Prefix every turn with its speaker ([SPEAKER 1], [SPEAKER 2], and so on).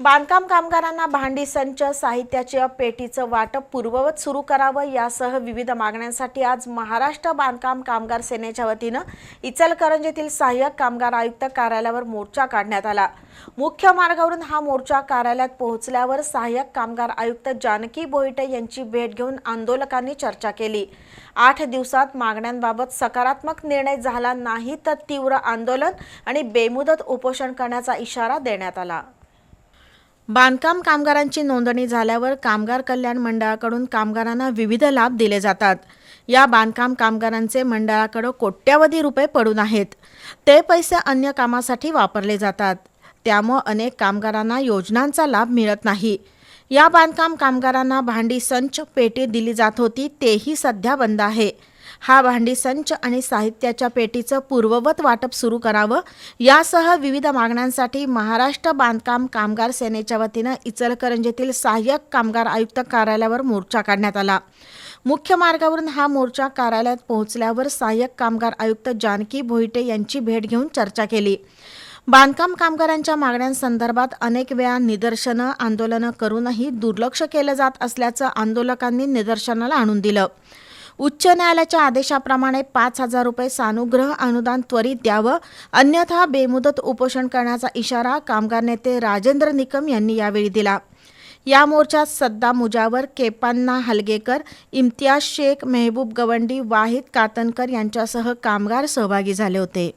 [SPEAKER 1] बांधकाम कामगारांना भांडी संच साहित्याच्या पेटीचं वाटप पूर्ववत सुरू करावं यासह विविध मागण्यांसाठी आज महाराष्ट्र बांधकाम कामगार सेनेच्या वतीनं इचलकरंजीतील सहाय्यक कामगार आयुक्त कार्यालयावर मोर्चा काढण्यात आला. मुख्य मार्गावरून हा मोर्चा कार्यालयात पोहोचल्यावर सहाय्यक कामगार आयुक्त जानकी बोईटे यांची भेट घेऊन आंदोलकांनी चर्चा केली. आठ दिवसात मागण्यांबाबत सकारात्मक निर्णय झाला नाही तर तीव्र आंदोलन आणि बेमुदत उपोषण करण्याचा इशारा देण्यात आला. बांधकाम कामगारांची नोंदणी झाल्यावर कामगार कल्याण मंडळाकडून कामगारांना विविध लाभ दिले जातात. या बांधकाम कामगारांचे मंडळाकडे कोट्यावधी रुपये पडून आहेत. ते पैसे अन्य कामासाठी वापरले जातात. त्यामुळं अनेक कामगारांना योजनांचा लाभ मिळत नाही. या बांधकाम कामगारांना भांडी संच पेटी दिली जात होती तेही सध्या बंद आहे. हा भांडी संच आणि साहित्याच्या पेटीचं पूर्ववत वाटप सुरू करावं. यासह विविध मागण्यांसाठी महाराष्ट्र बांधकाम कामगार सेनेच्या वतीनं इचलकरंजीतील सहाय्यक कामगार आयुक्त कार्यालयावर मोर्चा काढण्यात आला. मुख्य मार्गावरून हा मोर्चा कार्यालयात पोहोचल्यावर सहाय्यक कामगार आयुक्त जानकी भोईटे यांची भेट घेऊन चर्चा केली. बांधकाम कामगारांच्या मागण्यांसंदर्भात अनेक वेळा निदर्शनं आंदोलनं करूनही दुर्लक्ष केलं जात असल्याचं आंदोलकांनी निदर्शनाला आणून दिलं. उच्च न्यायालयाच्या आदेशाप्रमाणे पाच हजार रुपये सानुग्रह अनुदान त्वरित द्यावं. अन्यथा बेमुदत उपोषण करण्याचा इशारा कामगार नेते राजेंद्र निकम यांनी यावेळी दिला. या मोर्चात सद्दा मुजावर केपान्ना हलगेकर इम्तियाज शेख मेहबूब गवंडी वाहिद कातनकर यांच्यासह कामगार सहभागी झाले होते.